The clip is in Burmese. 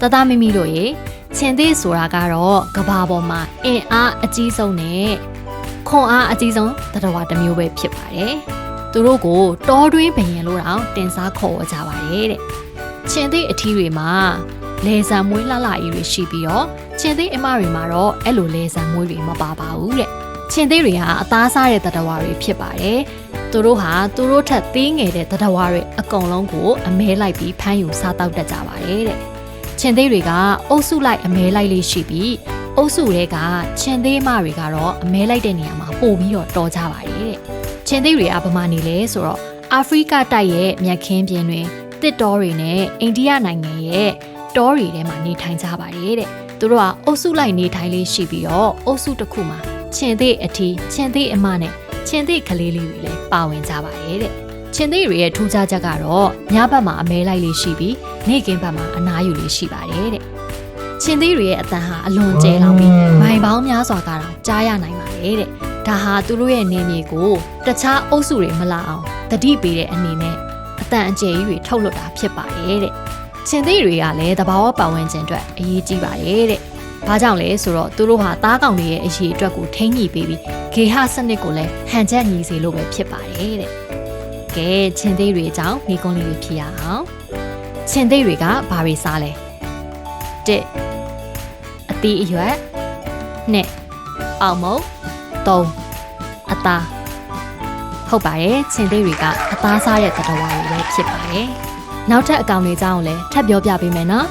တသားမိမိတို့ရေခြင်သေးဆိုတာကတော့ကဘာပေါ်မှာအင်အားအကြီးဆုံးနဲ့ခွန်အားအကြီးဆုံးသတ္တဝါတစ်မျိုးပဲဖြစ်ပါတယ်သူတို့ကိုတောတွင်းဘယင်လို့တောင်တင်စားခေါ်ဝကြပါတယ်တဲ့ခြင်သေးအထီးတွေမှာလေဆံမွေးလှလှကြီးတွေရှိပြီးတော့ခြင်သေးအမတွေမှာတော့အဲ့လိုလေဆံမွေးတွေမပါပါဘူးတဲ့ခြင်သေးတွေဟာအသားစားတဲ့သတ္တဝါတွေဖြစ်ပါတယ် သူတို့ဟာသူတို့ထက်သေးငယ်တဲ့သတ္တဝါတွေအကုန်လုံးကိုအမဲလိုက်ပြီးဖမ်းယူစားတောက်တတ်ကြပါတယ်တဲ့ခြင်သေးတွေကအုပ်စုလိုက်အမဲလိုက်လေးရှိပြီးအုပ်စုတွေကခြင်သေးမတွေကတော့အမဲလိုက်တဲ့နေရာမှာပို့ပြီးတော့တော်ကြပါတယ်တဲ့ခြင်သေးတွေကဘာမှနေလဲဆိုတော့အာဖရိကတိုက်ရဲ့မြက်ခင်းပြင်တွင်တစ်တောတွေနဲ့အိန္ဒိယနိုင်ငံရဲ့တောတွေထဲမှာနေထိုင်ကြပါတယ်တဲ့သူတို့ကအုပ်စုလိုက်နေထိုင်လေးရှိပြီးတော့အုပ်စုတစ်ခုမှာခြင်သေးအထီးခြင်သေးအမနဲ့ ခြင်သေးကလေးလေးတွေလည်းပါဝင်ကြပါတယ်တဲ့ချင်းသေးတွေရဲ့ထူးခြားချက်ကတော့ညဘက်မှာအမဲလိုက်လေးရှိပြီးနေ့ကင်းဘက်မှာအနားယူလေးရှိပါတယ်တဲ့ချင်းသေးတွေရဲ့အတန်ဟာအလွန်ကျဲလောင်ပြီးမိုင်ပေါင်းများစွာကတော့ကြားရနိုင်ပါတယ်တဲ့ဒါဟာသူတို့ရဲ့နေမြေကိုတခြားအုပ်စုတွေမလာအောင်တတိပေးတဲ့အနေနဲ့အတန်အကျယ်ကြီးတွေထုတ်လွှတ်တာဖြစ်ပါတယ်တဲ့ချင်းသေးတွေကလည်းတဘာဝပတ်ဝန်းကျင်အတွက်အရေးကြီးပါတယ်တဲ့ ဘာကြောင့်လဲဆိုတော့သူတို့ဟာသားကောင်တွေရဲ့အရေးအတွက်ကိုထိန်းညှိပေးပြီးဂေဟစနစ်ကိုလည်းဟန်ချက်ညီစေလို့ပဲဖြစ်ပါတယ်တဲ့ကဲချင်းသေးတွေအကြောင်းမိကုံးလေးတွေဖြေရအောင်ချင်းသေးတွေကဘာတွေစားလဲတစ်အသီးအရွက်နှစ်ပေါင်မုံသုံးအသားဟုတ်ပါတယ်ချင်းသေးတွေကအသားစားတဲ့သတ္တဝါတွေပဲဖြစ်ပါတယ်နောက်ထပ်အကောင်တွေအကြောင်းကိုလည်းထပ်ပြောပြပေးမယ်နော်